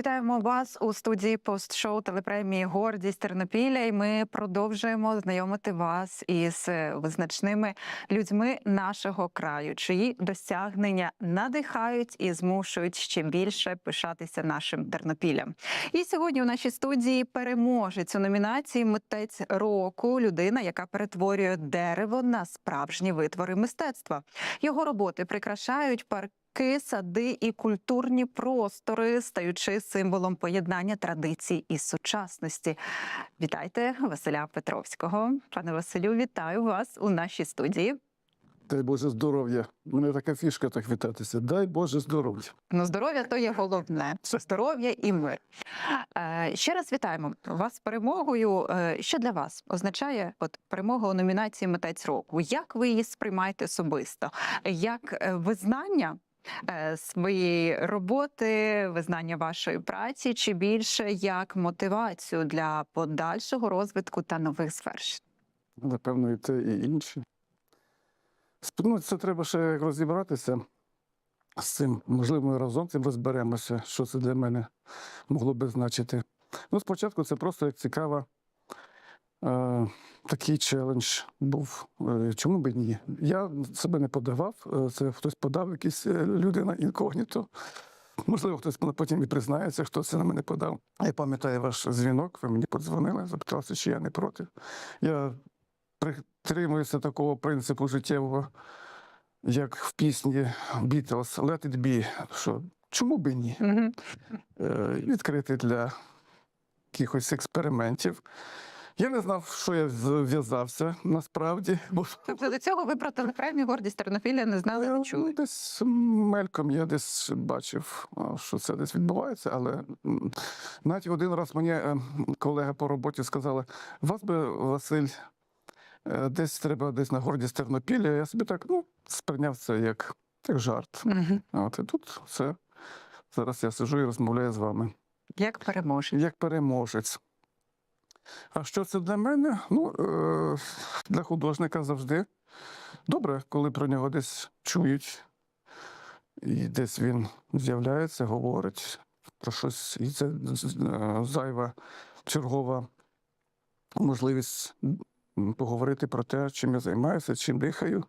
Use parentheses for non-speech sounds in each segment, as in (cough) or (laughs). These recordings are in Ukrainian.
Вітаємо вас у студії постшоу телепремії Гордість Тернопіля. І ми продовжуємо знайомити вас із визначними людьми нашого краю, чиї досягнення надихають і змушують ще більше пишатися нашим Тернопіллям. І сьогодні у нашій студії переможець у номінації Митець року людина, яка перетворює дерево на справжні витвори мистецтва. Його роботи прикрашають парк. Сади і культурні простори, стаючи символом поєднання традицій і сучасності. Вітайте Василя Петровського. Пане Василю, вітаю вас у нашій студії. Дай Боже здоров'я. У мене така фішка так вітатися. Дай Боже здоров'я. Ну, здоров'я то є головне. Здоров'я і мир. Е, ще раз вітаємо вас з перемогою. Е, що для вас означає от перемога у номінації Митець року? Як ви її сприймаєте особисто? Як е, визнання? Е, Своєї роботи, визнання вашої праці, чи більше як мотивацію для подальшого розвитку та нових звершень? Напевно, і те, і інше. Ну, це треба ще розібратися з цим. Можливо, ми разом цим розберемося, що це для мене могло би значити. Ну, спочатку це просто як цікава. Е, такий челендж був. Е, чому б ні? Я себе не подавав, е, це хтось подав, якась е, людина інкогніто. Можливо, хтось потім і признається, хто це на мене подав. Я пам'ятаю ваш дзвінок, ви мені подзвонили, запиталися, чи я не проти. Я притримуюся такого принципу життєвого, як в пісні Beatles Let it be, що чому б і ні? Мгм. Е, Відкритий для якихось експериментів. Я не знав, що я зв'язався насправді, бо (laughs) Тобто до цього ви про телепремію гордість Тернопіля не знали, я, не ну, десь мельком я десь бачив, що це десь відбувається, але навіть один раз мені е, колега по роботі сказали: вас би, Василь, е, десь треба десь на гордість Тернопілля. Я собі так ну, сприйняв це як, як жарт. Мгм. От і тут все. Зараз я сижу і розмовляю з вами. Як переможе. Як переможець. А що це для мене? Ну, е, для художника завжди добре, коли про нього десь чують, і десь він з'являється, говорить про щось. І це е, зайва чергова можливість поговорити про те, чим я займаюся, чим дихаю.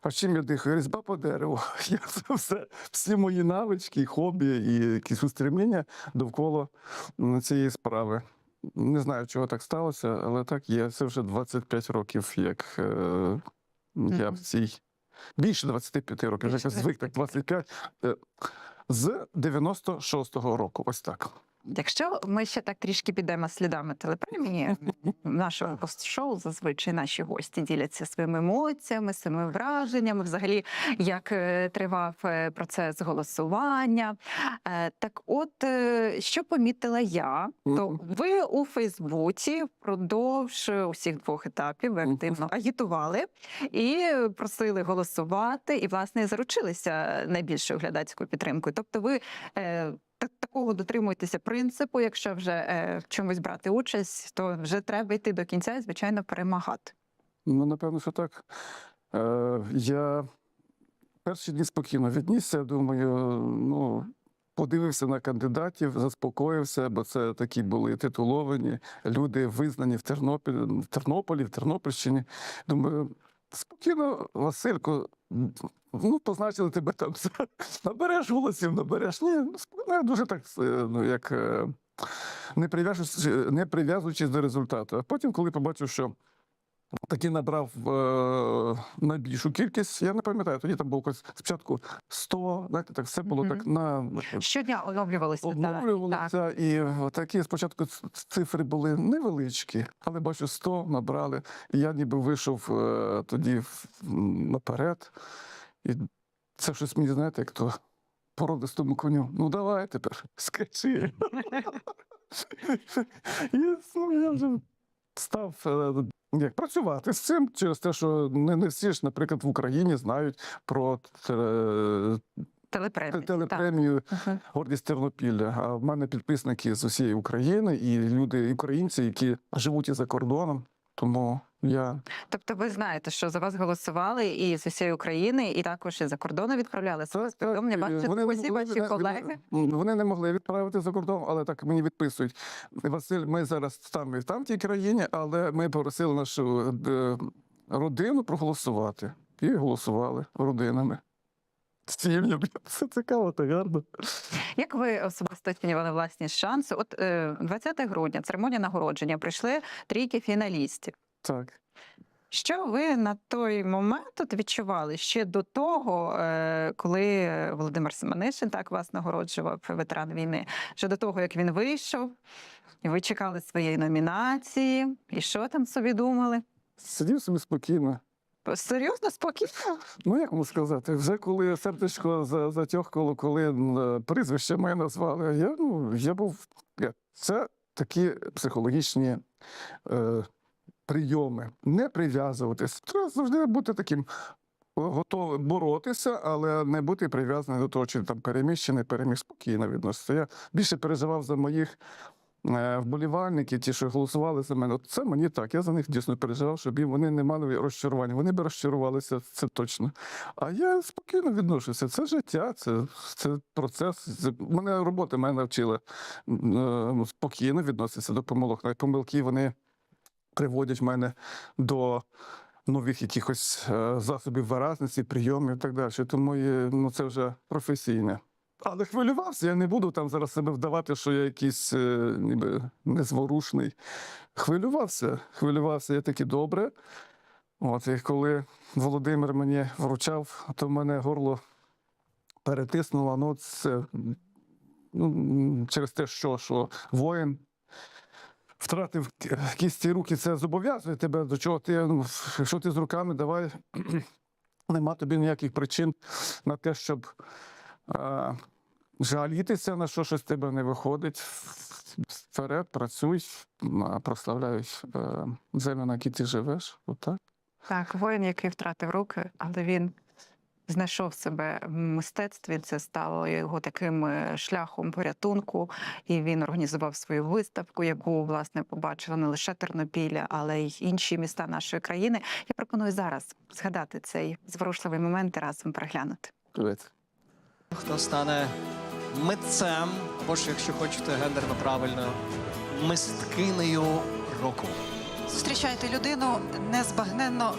А чим я дихаю? Різьба по дереву. (laughs) Я це все, всі мої навички, хобі і якісь устремління довкола цієї справи. Не знаю, чого так сталося, але так є. Це вже 25 років, як е, я в цій. Більше 25 років, вже звик так 25. Е, з 96-го року, ось так. Якщо ми ще так трішки підемо слідами телепремії, нашого пост-шоу зазвичай наші гості діляться своїми емоціями, своїми враженнями, взагалі, як е, тривав е, процес голосування. Е, Так, от що помітила я, то ви у Фейсбуці впродовж усіх двох етапів ви активно агітували і просили голосувати, і власне заручилися найбільшою глядацькою підтримкою. Тобто, ви такого дотримуєтеся принципу, якщо вже е, в чомусь брати участь, то вже треба йти до кінця і, звичайно, перемагати. Ну, напевно, що так. Е, я перші дні спокійно віднісся, думаю, ну. Подивився на кандидатів, заспокоївся, бо це такі були титуловані люди, визнані в Тернопіль, в Тернополі, в Тернопільщині. Думаю, спокійно, Василько, ну, позначили тебе там. (laughs) Набереш голосів, набереш. Ні, ну, спокійно, дуже так, е, ну, як е, не прив'язуючись не прив'язуючись до результату. А потім, коли побачив, що таки набрав е, найбільшу кількість. Я не пам'ятаю, тоді там було якось спочатку 100, знаєте, так все було Мгм. так на Щодня оновлювалися. так, так. І такі спочатку цифри були невеличкі, але бачу, 100 набрали. І я ніби вийшов е, тоді в- наперед. І це щось мені, знаєте, як то породистому коню. Ну давай тепер, скачи. (laughs) Ну, я вже став е, як працювати з цим через те, що не, не всі ж, наприклад, в Україні знають про те- телепремію так. телепремію Мгм. Гордість Тернопілля. А в мене підписники з усієї України і люди, українці, які живуть і за кордоном. Тому я Тобто, ви знаєте, що за вас голосували і з усієї України, і також і за кордону відправляли це повідомлення. е, вони могли- ваші колеги. Вони, вони не могли відправити за кордон, але так мені відписують. Василь, ми зараз там і в там тій країні, але ми попросили нашу е, родину проголосувати. І голосували родинами. Сім'ями. Це цікаво та гарно. Як ви особисто оцінювали власні шанси? От е, 20 грудня, церемонія нагородження, прийшли трійки фіналістів. Так. Що ви на той момент от відчували ще до того, е, коли Володимир Семенишин так вас нагороджував, ветеран війни, ще до того, як він вийшов, і ви чекали своєї номінації, і що там собі думали? Сидів собі спокійно. Серйозно, спокійно? Ну, як можу сказати, вже коли сердечко за- затьохкало, коли прізвище моє назвали, я, ну, я був. Це такі психологічні е, прийоми. Не прив'язуватись. Треба завжди бути таким готовим боротися, але не бути прив'язаним до того, чи там не переміг. Спокійно відноситься. Я більше переживав за моїх. Е, Вболівальники, ті, що голосували за мене, це мені так. Я за них дійсно переживав, щоб вони не мали розчарування. Вони б розчарувалися, це точно. А я спокійно відношуся. Це життя, це, це процес. Це, мене робота мене навчила е, спокійно відноситися до помилок. Навіть помилки вони приводять мене до нових якихось е, засобів виразності, прийомів і так далі. Тому ну, це вже професійне. Але хвилювався, я не буду там зараз себе вдавати, що я якийсь е, ніби незворушний. Хвилювався, хвилювався, я таки добре. От, і коли Володимир мені вручав, то мене горло перетиснуло. Ну, це ну, через те, що, що воїн втратив кісті руки, це зобов'язує тебе до чого ти, ну, якщо ти з руками, давай (clears throat) нема тобі ніяких причин на те, щоб жалітися на що щось в тебе не виходить. Вперед, працюй, прославляй е, землю, на якій ти живеш. Отак. Так, воїн, який втратив руки, але він знайшов себе в мистецтві. Це стало його таким е, шляхом порятунку. І він організував свою виставку, яку власне побачила не лише Тернопілля, але й інші міста нашої країни. Я пропоную зараз згадати цей зворушливий момент і разом переглянути. Привіт. Хто стане митцем, або ж, якщо хочете гендерно правильно, мисткинею року. Зустрічайте людину незбагненно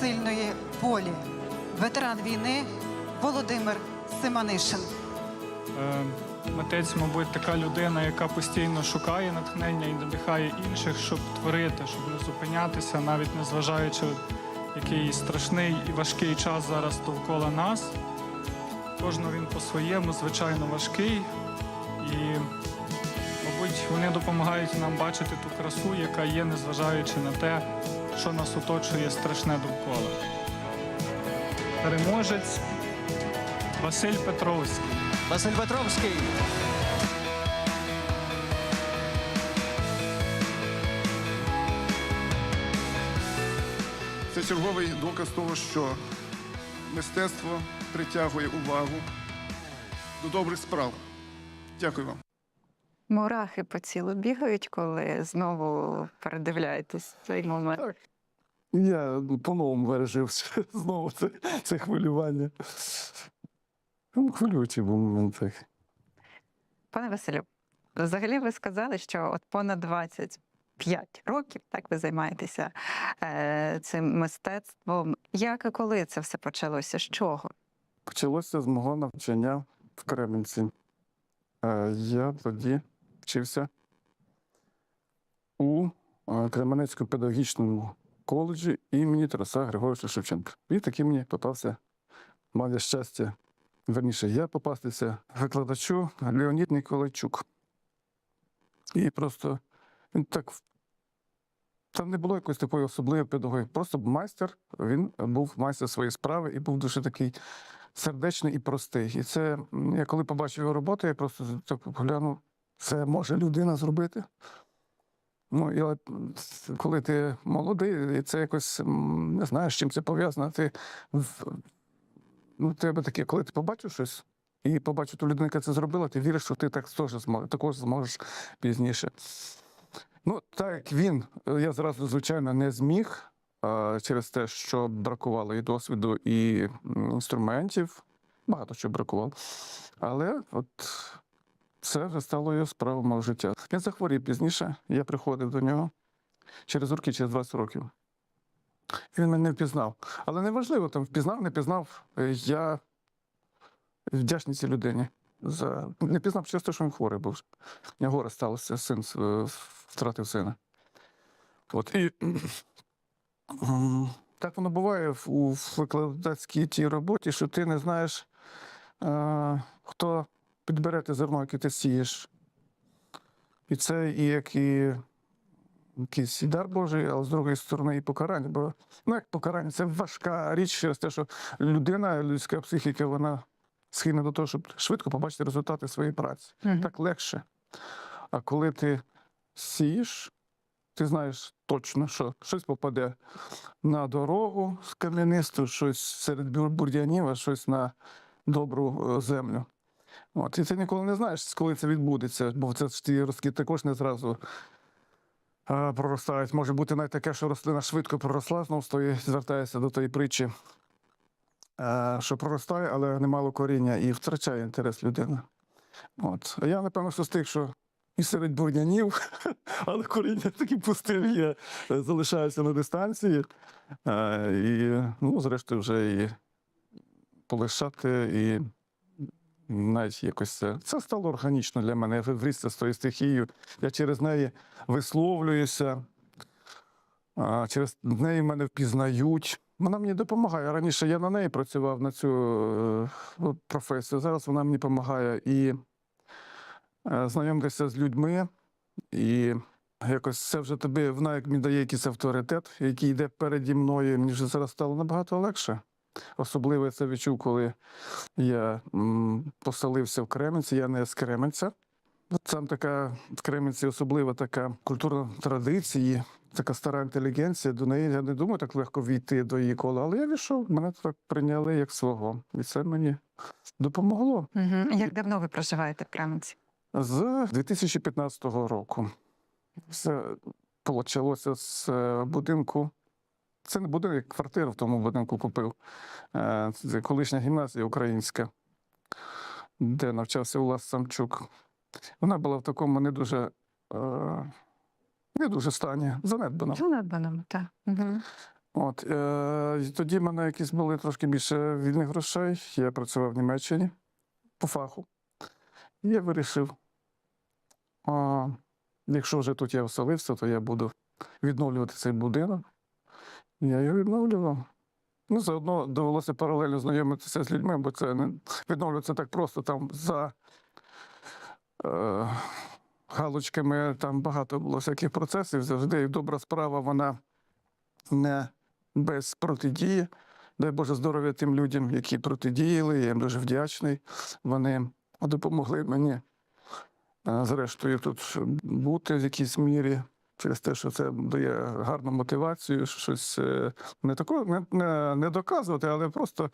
сильної волі. Ветеран війни Володимир Симанишин. Е, Митець, мабуть, така людина, яка постійно шукає натхнення і надихає інших, щоб творити, щоб не зупинятися, навіть незважаючи, який страшний і важкий час зараз довкола нас. Кожного він по-своєму, звичайно, важкий. І, мабуть, вони допомагають нам бачити ту красу, яка є, незважаючи на те, що нас оточує страшне довкола. Переможець Василь Петровський. Василь Петровський. Це черговий доказ того, що мистецтво притягує увагу до добрих справ. Дякую вам. Мурахи по цілу бігають, коли знову передивляєтесь цей момент. Так. Я по-новому пережив (laughs) знову це, це хвилювання. Ну, хвилюючий був момент. Так. Пане Василю, взагалі ви сказали, що от понад 25 років так ви займаєтеся е, цим мистецтвом. Як і коли це все почалося? З чого? Почалося з мого навчання в Кременці. Е, Я тоді вчився у е, Кременецькому педагогічному коледжі імені Тараса Григоровича Шевченка. І таки мені попався, мав я щастя, верніше, я попастися викладачу Леонід Ніколайчук. І просто він так. Там не було якоїсь такої особливої педагогії. Просто майстер, він був майстер своєї справи і був дуже такий сердечний і простий. І це я коли побачив його роботу, я просто так поглянув, це може людина зробити. Ну, і коли ти молодий, і це якось не знаю, з чим це пов'язано. Ти ну, тебе таке, коли ти побачив щось і побачив ту людину, яка це зробила, ти віриш, що ти так теж зможеш, також зможеш пізніше. Ну, так як він, е, я зразу, звичайно, не зміг через те, що бракувало і досвіду, і інструментів. Багато чого бракувало. Але от це вже стало його справою мого життя. Він захворів пізніше, я приходив до нього через роки, через 20 років. Він мене не впізнав. Але неважливо, там впізнав, не впізнав. Е, Я вдячний цій людині. За... Не пізнав через те, що він хворий був. У нього горе сталося, син е, втратив сина. От і так воно буває у викладацькій тій роботі, що ти не знаєш, е, хто підбере те зерно, яке ти сієш. І це і як і якийсь і дар Божий, але з другої сторони і покарання. Бо ну як покарання, це важка річ через те, що людина, людська психіка, вона схильна до того, щоб швидко побачити результати своєї праці. Мгм. Так легше. А коли ти сієш, ти знаєш точно, що щось попаде на дорогу з кам'янисту, щось серед бур- бур'янів, а щось на добру е, землю. От, і ти ніколи не знаєш, коли це відбудеться, бо це ж ті ростки також не зразу е, проростають. Може бути навіть таке, що рослина швидко проросла, знову стої, звертається до тої притчі, е, що проростає, але немало коріння і втрачає інтерес людини. От. А я, напевно, з тих, що і серед бур'янів, (laughs) але коріння такі пустив є, е, залишаються на дистанції. Е, І, ну, зрештою, вже і полишати, і навіть якось це. Це стало органічно для мене. Я врісся з тою стихією. Я через неї висловлююся, через неї мене впізнають. Вона мені допомагає. Раніше я на неї працював на цю е, професію. Зараз вона мені допомагає і знайомитися з людьми, і якось це вже тобі вона як мені дає якийсь авторитет, який йде переді мною. Мені вже зараз стало набагато легше. Особливо я це відчув, коли я поселився в Кременці, я не з Кременця. Там така в Кременці особлива така культурна традиція, така стара інтелігенція. До неї я не думаю так легко війти до її кола, але я війшов, мене так прийняли як свого. І це мені допомогло. Мгм. Як давно ви проживаєте в Кременці? З 2015 року. Все почалося з е, будинку. Це не будинок, квартиру в тому будинку купив. Це колишня гімназія українська, де навчався Улас Самчук. Вона була в такому не дуже, е, не дуже стані, занедбана. Занедбаному, так. Мгм. От, е, і тоді в мене якісь були трошки більше вільних грошей. Я працював в Німеччині по фаху. І я вирішив, а, якщо вже тут я оселився, то я буду відновлювати цей будинок. Я його відновлював. Ну, заодно довелося паралельно знайомитися з людьми, бо це не відновлюється так просто там за е, галочками. Там багато було всяких процесів. Завжди і добра справа, вона не без протидії. Дай Боже здоров'я тим людям, які протидіяли. Я їм дуже вдячний. Вони допомогли мені, зрештою, тут бути в якійсь мірі. Через те, що це дає гарну мотивацію, щось е, не тако, не, не, не доказувати, але просто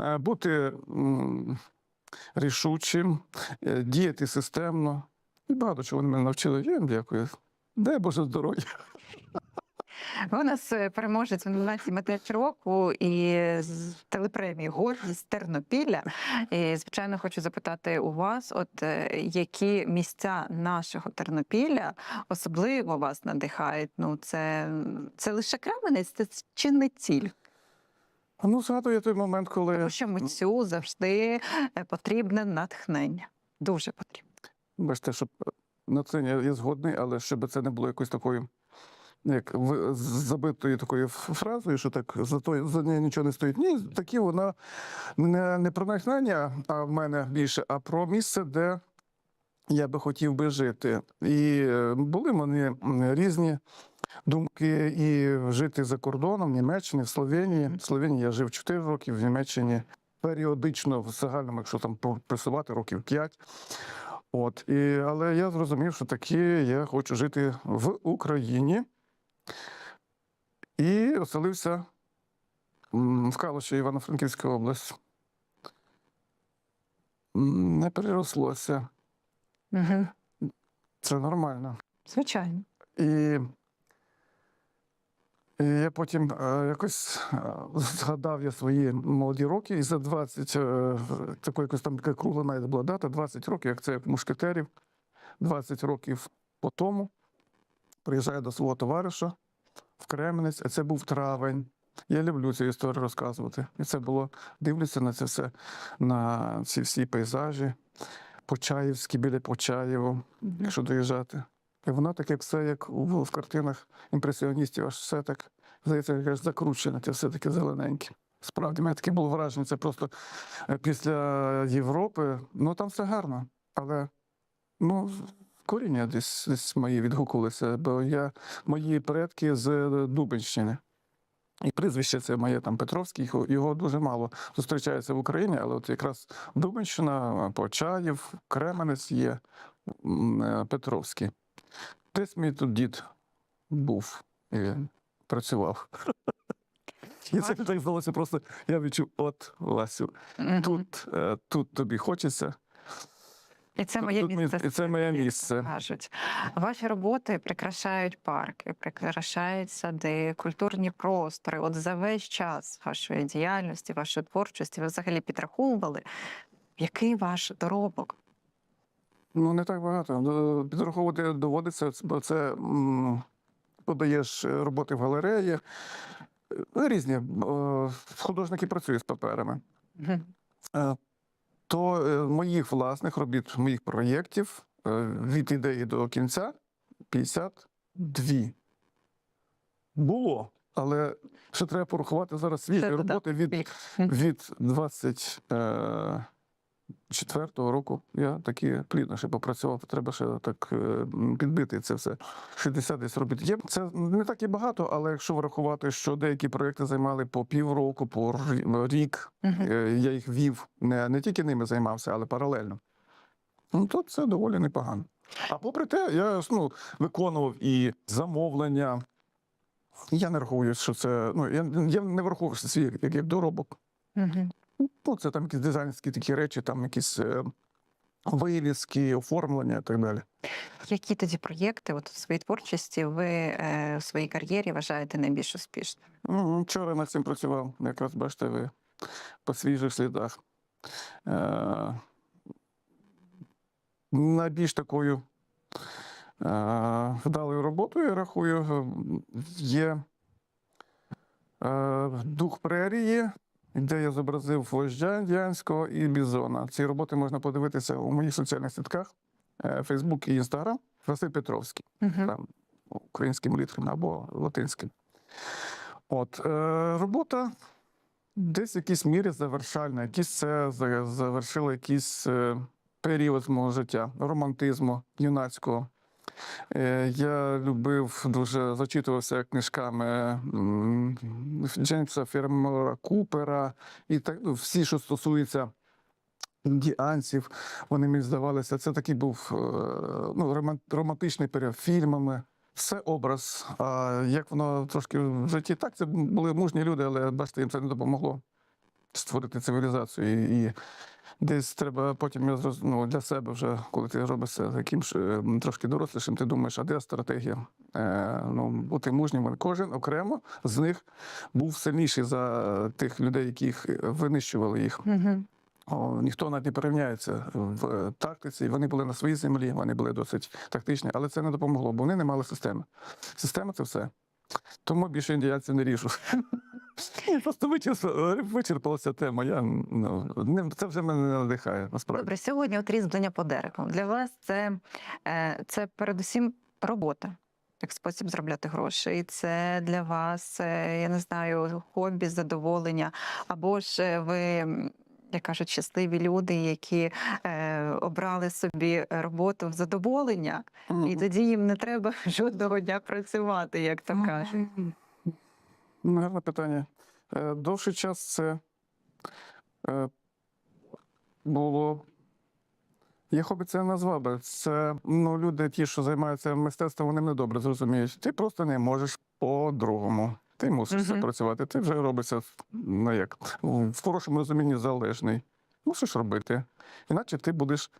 е, бути рішучим, е, діяти системно. І багато чого вони мене навчили. Я їм дякую. Дай Боже здоров'я. Ви у нас е, переможець в номінації «Митець року і з телепремії Гордість Тернопілля. І, звичайно, хочу запитати у вас, от е, які місця нашого Тернопілля особливо вас надихають? Ну, це, це лише Кременець, це чи не ціль? А Ну, згадую той момент, коли Тому що митцю завжди е, потрібне натхнення. Дуже потрібно. Бачите, щоб на це я, згодний, але щоб це не було якоюсь такою, як забитою такою фразою, що так за то за нею нічого не стоїть. Ні, такі вона не, не про натхнення, а в мене більше, а про місце, де я би хотів би жити. І е, були в мене м, різні думки і жити за кордоном, в Німеччині, в Словенії. В Словенії я жив 4 роки, в Німеччині періодично, в загальному, якщо там пресувати, років 5. От, і, але я зрозумів, що таки я хочу жити в Україні. І оселився в Калуші, Івано-Франківська область. Не перерослося. Угу. Це нормально. Звичайно. І, і я потім е, якось е, згадав я свої молоді роки, і за 20, е, таку якось там така кругла навіть була дата, 20 років, як це як мушкетерів, 20 років по тому приїжджаю до свого товариша в Кременець, а це був травень. Я люблю цю історію розказувати. І це було, дивлюся на це все, на ці всі пейзажі, Почаївські біля Почаєву, якщо доїжджати. І воно таке все, як у, в картинах імпресіоністів, аж все так, здається, якось закручене, це все таке зелененьке. Справді, в мене таке було враження, це просто е, після Європи, ну там все гарно, але ну, коріння десь, десь мої відгукувалися, бо я, мої предки з Дубенщини. І прізвище це моє там Петровський, його, його дуже мало зустрічається в Україні, але от якраз Дубенщина, Почаїв, Кременець є е, Петровський. Десь мій тут дід був і працював. І це так здалося просто. Я відчув, от Ласю, тут, е, тут тобі хочеться. І це моє тут місце. і це моє місце. Кажуть. Ваші роботи прикрашають парки, прикрашають сади, культурні простори. От за весь час вашої діяльності, вашої творчості, ви взагалі підраховували, який ваш доробок? Ну, не так багато. Ну, Підраховувати доводиться, бо це подаєш роботи в галереї. Різні. Художники працюють з паперами. То е, моїх власних робіт, моїх проєктів е, від ідеї до кінця 52. Було. Але ще треба порахувати зараз свіжі роботи від, від 24-го року. Я такі плідно ще попрацював, треба ще так е, підбити це все. 60 десь робіт. Є це не так і багато, але якщо врахувати, що деякі проекти займали по півроку, по рік. Е, Я їх вів, не, не тільки ними займався, але паралельно. Ну, то це доволі непогано. А попри те, я ну, виконував і замовлення. Я не рахую, що це. Ну, я, я не враховую свій як, доробок. Мгм. Ну, це там якісь дизайнерські такі речі, там якісь е, вилізки, оформлення і так далі. Які тоді проєкти от у своїй творчості ви е, у своїй кар'єрі вважаєте найбільш успішними? Ну, вчора над цим працював, якраз бачите, ви по свіжих слідах. Е, найбільш такою е, вдалою роботою, я рахую, е, є е, дух прерії, де я зобразив вождя індіанського і бізона. Ці роботи можна подивитися у моїх соціальних сітках Facebook і Instagram. Василь Петровський Мгм. там українським літерам або латинським. От е, робота десь в якійсь мірі завершальна, якісь це за- завершило якийсь е, період мого життя, романтизму юнацького. Е, я любив дуже зачитувався книжками Джеймса Фермера Купера і так ну, всі, що стосується індіанців, вони мені здавалися. Це такий був е, ну, романтичний період фільмами. Все образ. А як воно трошки в житті? Так, це були мужні люди, але бачите, їм це не допомогло створити цивілізацію. І десь треба потім ну, для себе вже, коли ти робишся таким ж, е, трошки дорослішим, ти думаєш, а де стратегія? Е, ну, бути мужнім. Кожен окремо з них був сильніший за тих людей, яких винищували їх. О, ніхто навіть не порівняється в е, тактиці. Вони були на своїй землі, вони були досить тактичні, але це не допомогло, бо вони не мали системи. Система це все. Тому більше індіянців не ріжу. Ні, Просто вичерпала- вичерпалася тема. Я, ну, не- це вже мене не надихає, насправді. Добре, сьогодні от різьблення по дереву. Для вас це, е, це передусім робота. Як спосіб заробляти гроші, і це для вас, е, я не знаю, хобі, задоволення, або ж е, ви, як кажуть, щасливі люди, які е, обрали собі роботу в задоволення, і тоді їм не треба (laughs) жодного дня працювати, як то кажуть. Гарне питання. Е, Довший час це е, було. Я хобі це назвав би. Це ну, люди, ті, що займаються мистецтвом, вони не добре зрозуміють. Ти просто не можеш по-другому. Ти мусиш це Мгм. працювати. Ти вже робиться ну, як, в хорошому розумінні залежний. Мусиш робити. Іначе ти будеш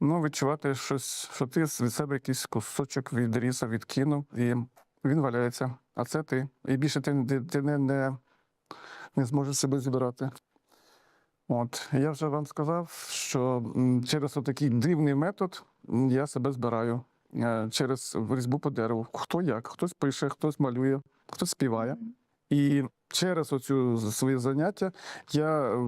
ну, відчувати щось, що ти від себе якийсь кусочок відрізав, відкинув, і він валяється. А це ти. І більше ти, ти, не, не, не зможеш себе зібрати. От, я вже вам сказав, що через такий дивний метод я себе збираю. Е, Через різьбу по дереву. Хто як, хтось пише, хтось малює, хтось співає. І через оцю своє заняття я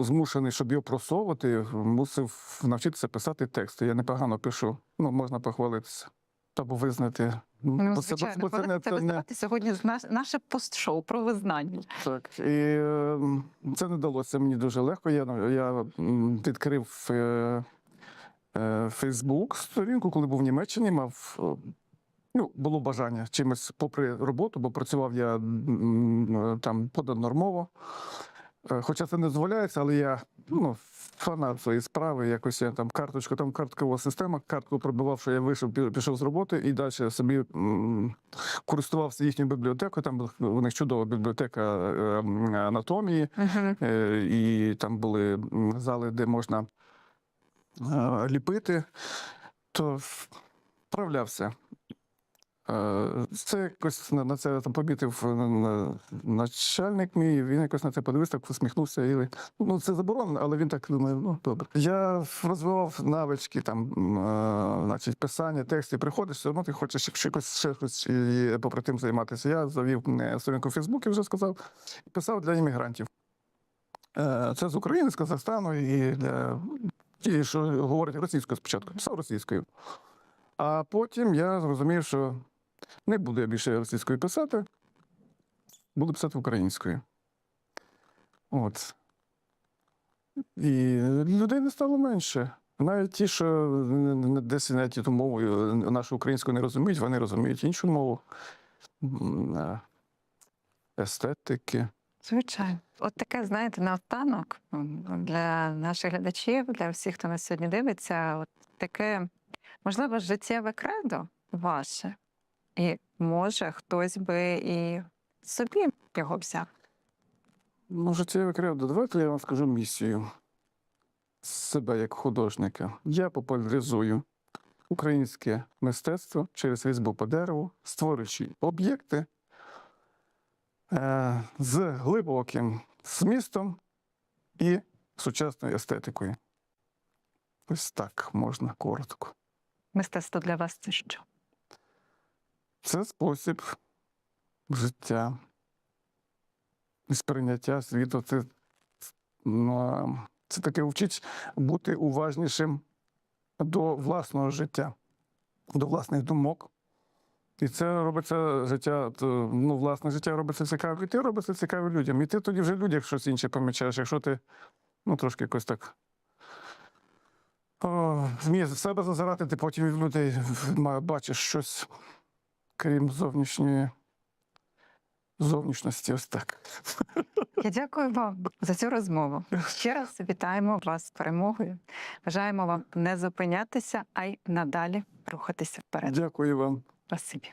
змушений, щоб його просовувати, мусив навчитися писати тексти. Я непогано пишу, ну можна похвалитися. Або визнати. Ну, звичайно, бо це коли не- це це не- сьогодні наше постшоу про визнання. Так, і е, це не далося мені дуже легко. Я, я відкрив е, е, Фейсбук сторінку, коли був в Німеччині, мав. е, Ну, було бажання чимось попри роботу, бо працював я е, там понаднормово. Е, Хоча це не дозволяється, але я ну, фанат своєї справи, якось я там карточку, там карткова система, картку пробивав, що я вийшов, пішов з роботи і далі собі м, користувався їхньою бібліотекою. Там у них чудова бібліотека е, м, анатомії, Угу. е, і там були зали, де можна е, ліпити, то вправлявся. Е, Це якось на це там помітив е, начальник мій, він якось на це подивився, так усміхнувся. І, ну, це заборонено, але він так думає, ну добре. Я розвивав навички, там, е, значить, писання, текстів, приходиш, все одно ти хочеш якось ще щось попри тим займатися. Я завів сторінку в Фейсбуці, вже сказав, і писав для іммігрантів. Це з України, з Казахстану і для ті, що говорять російською спочатку. Писав російською. А потім я зрозумів, що не буду я більше російською писати, буду писати українською. От. І людей не стало менше. Навіть ті, що десь навіть ту мову е, нашу українську не розуміють, вони розуміють іншу мову. Е, Естетики. Звичайно, от таке, знаєте, наостанок для наших глядачів, для всіх, хто нас сьогодні дивиться, от таке, можливо, життєве кредо ваше. І може хтось би і собі його взяв. Ну, життєве кредо. Давайте я вам скажу місію себе як художника. Я популяризую українське мистецтво через різьбу по дереву, створюючи об'єкти е, з глибоким змістом і сучасною естетикою. Ось так можна коротко. Мистецтво для вас це що? Це спосіб життя і сприйняття світу. Це, ну, це таке вчить бути уважнішим до власного життя, до власних думок. І це робиться життя, ну, власне життя робиться цікавим, і ти робиться цікавим людям. І ти тоді вже людях щось інше помічаєш, якщо ти ну, трошки якось так. Вмієш в себе зазирати, ти потім в людей бачиш щось крім зовнішньої зовнішності, ось так. Я дякую вам за цю розмову. Ще раз вітаємо вас з перемогою. Бажаємо вам не зупинятися, а й надалі рухатися вперед. Дякую вам. Спасибі.